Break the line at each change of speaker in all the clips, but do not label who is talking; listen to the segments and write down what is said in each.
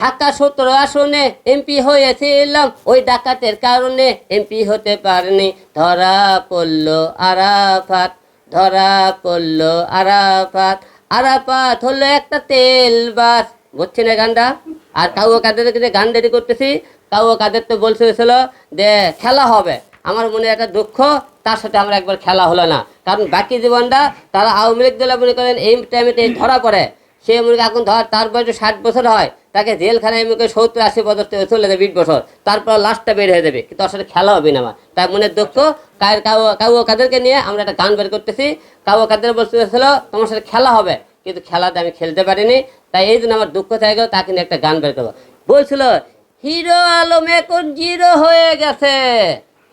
ঢাকা সতেরো আসনে এমপি হয়েছিলাম। ওই ডাকাতের কারণে এমপি হতে পারেনি। ধরা পড়ল আরাফাত, ধরা পড়ল আরাফাত। আরাফাত হলো একটা তেল বাস বুঝছি না গানটা? আর কাউ কাদের গান রেডি করতেছি? কাউ কাদের তো বলছিল যে খেলা হবে। আমার মনে একটা দুঃখ, তার সাথে আমার একবার খেলা হলো না। কারণ বাকি জীবনটা তারা আওয়ামী লীগ দলে মনে করেন এই টাইমে ধরা পড়ে। সে মনে এখন ধর, তার বয়স ষাট বছর হয়। তাকে জেলখানায় করেন সত্তর আশি বছর চলে যাবে বিশ বছর। তারপর লাস্টটা বের হয়ে যাবে। কিন্তু আসলে খেলা হবে না তার মনে দুঃখ। কাউ কাউ কাদেরকে নিয়ে আমরা একটা গান বের করতেছি। কাউ কাদের বলতেছিল তোমার সাথে খেলা হবে। কিন্তু খেলাতে আমি খেলতে পারিনি। তাই এই জন্য আমার দুঃখ থেকে তাকে নিয়ে একটা গান বের করব বলছিল, হিরো আলম এখন জিরো হয়ে গেছে?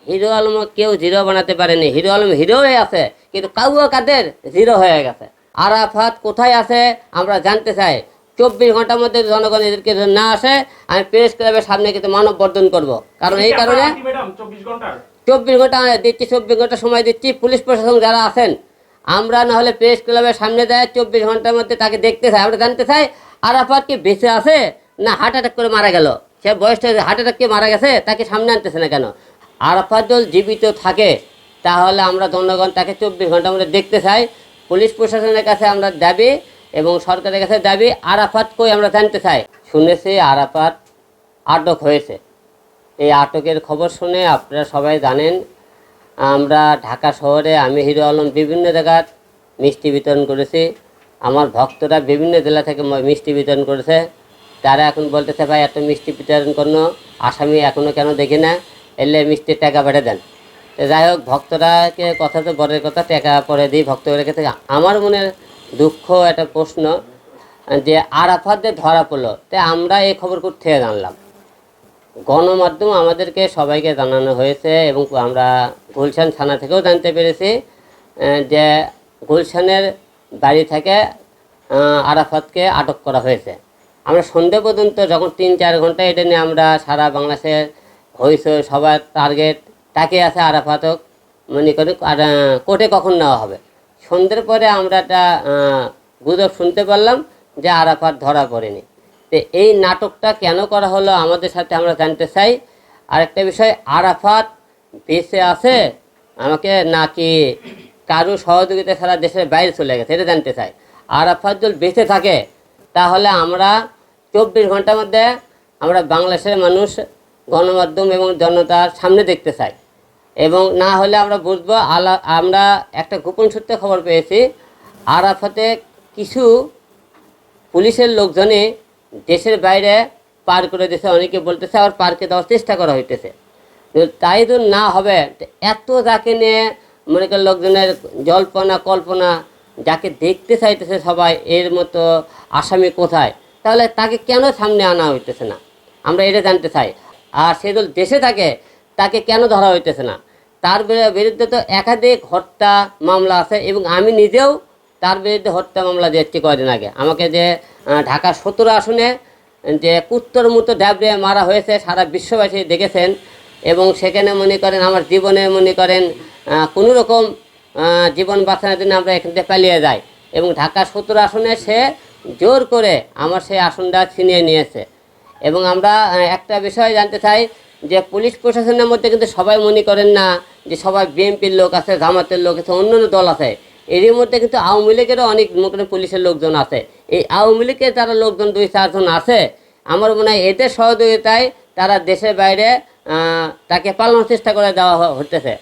হিরো আলম কেউ জিরো বানাতে পারেনি। হিরো আলম হিরো হয়ে আছে, কিন্তু কাউ কাদের জিরো হয়ে গেছে। আরাফাত কোথায় আছে? আমরা জানতে চাই। চব্বিশ ঘণ্টার মধ্যে জনগণ এদেরকে না আসে আমি প্রেস ক্লাবের সামনে কিন্তু মানব বর্জন করব। কারণ এই কারণে
চব্বিশ
ঘণ্টা আমরা দিচ্ছি চব্বিশ ঘণ্টা সময় দিচ্ছি পুলিশ প্রশাসন যারা আছেন আমরা না হলে প্রেস ক্লাবের সামনে দেয় চব্বিশ ঘণ্টার মধ্যে তাকে দেখতে চাই আমরা জানতে চাই আরাফাত কি বেঁচে আছে না হার্ট অ্যাটাক করে মারা গেল? সে বয়সটা হার্ট অ্যাটাক মারা গেছে তাকে সামনে আনতেছে না কেন? আরাফাত যদি জীবিত থাকে তাহলে আমরা জনগণ তাকে চব্বিশ ঘণ্টার মধ্যে দেখতে চাই। পুলিশ প্রশাসনের কাছে আমরা দাবি এবং সরকারের কাছে দাবি, আরাফাত কই আমরা জানতে চাই। শুনেছি আরাফাত আটক হয়েছে। এই আটকের খবর শুনে আপনারা সবাই জানেন, আমরা ঢাকা শহরে, আমি হিরো আলম বিভিন্ন জায়গার মিষ্টি বিতরণ করেছি। আমার ভক্তরা বিভিন্ন জেলা থেকে মিষ্টি বিতরণ করেছে। তারা এখন বলতেছে, ভাই, এত মিষ্টি বিতরণ করল আসামি এখনও কেন দেখি না? এলে মিষ্টির টাকা বেড়ে দেন। যাই হোক, ভক্তরাকে কথা তো বড়ের কথা, টাকা পরে দিই। ভক্তদের কাছে আমার মনে দুঃখ, একটা প্রশ্ন, যে আরাফাত ধরা পড়ল। তা আমরা এই খবর থেকে জানলাম। গণমাধ্যম আমাদেরকে সবাইকে জানানো হয়েছে এবং আমরা গুলশান থানা থেকেও জানতে পেরেছি যে গুলশানের বাড়ি থেকে আরাফাতকে আটক করা হয়েছে। আমরা সন্ধে পর্যন্ত যখন তিন চার ঘণ্টা এটা নিয়ে আমরা সারা বাংলাদেশের হয়েছে সবার টার্গেট তাকে আছে আরাফাতক, মনে করি কোর্টে কখন নেওয়া হবে? সন্ধ্যের পরে আমরা একটা গুজব শুনতে পারলাম যে আরাফাত ধরা পড়েনি। তো এই নাটকটা কেন করা হলো আমাদের সাথে আমরা জানতে চাই। আরেকটা বিষয়, আরাফাত বেঁচে আছে, আমাকে নাকি কারও সহযোগিতা ছাড়া দেশের বাইরে চলে গেছে, এটা জানতে চাই। আরাফাত যদি বেঁচে থাকে, তাহলে আমরা চব্বিশ ঘণ্টার মধ্যে আমরা বাংলাদেশের মানুষ গণমাধ্যম এবং জনতার সামনে দেখতে চাই। এবং না হলে আমরা বুঝব আলা, আমরা একটা গোপন সূত্রে খবর পেয়েছি, আরাফাতে কিছু পুলিশের লোকজনে দেশের বাইরে পার করে দিয়েছে। অনেকে বলতেছে, আবার পার্কে দেওয়ার চেষ্টা করা হইতেছে। তাই তো না হবে এত যাকে নিয়ে মনে করেন লোকজনের জল্পনা, কল্পনা, যাকে দেখতে চাইতেছে সবাই, এর মতো আসামি কোথায়? তাহলে তাকে কেন সামনে আনা হইতেছে না? আমরা এটা জানতে চাই। আর সে দেশে থাকে, তাকে কেন ধরা হইতেছে না? তার বিরুদ্ধে তো একাধিক হত্যা মামলা আছে এবং আমি নিজেও তার বিরুদ্ধে হত্যা মামলা দিয়েছি কয়দিন আগে। আমাকে যে ঢাকা সতেরো আসনে যে কুত্তর মতো ড্যাবড়ে মারা হয়েছে, সারা বিশ্ববাসী দেখেছেন এবং সেখানে মনে করেন আমার জীবনে মনে করেন কোনো রকম জীবন বাঁচানোর জন্য আমরা এখান থেকে পালিয়ে যাই। এবং ঢাকা সতেরো আসনে সে জোর করে আমার সেই আসনটা ছিনিয়ে নিয়েছে। এবং আমরা একটা বিষয় জানতে চাই যে পুলিশ প্রশাসনের মধ্যে কিন্তু সবাই মনে করেন না যে সবাই বিএনপির লোক আছে, জামাতের লোক আছে অন্য দল আছে। এরই মধ্যে কিন্তু আওয়ামী লীগেরও অনেক মোটামুটি পুলিশের লোকজন আছে। এই আওয়ামী লীগের যারা লোকজন দুই, চারজন আছে, আমার মনে হয় এদের সহযোগিতায় তারা দেশের বাইরে তাকে পালানোর চেষ্টা করে দেওয়া হতেছে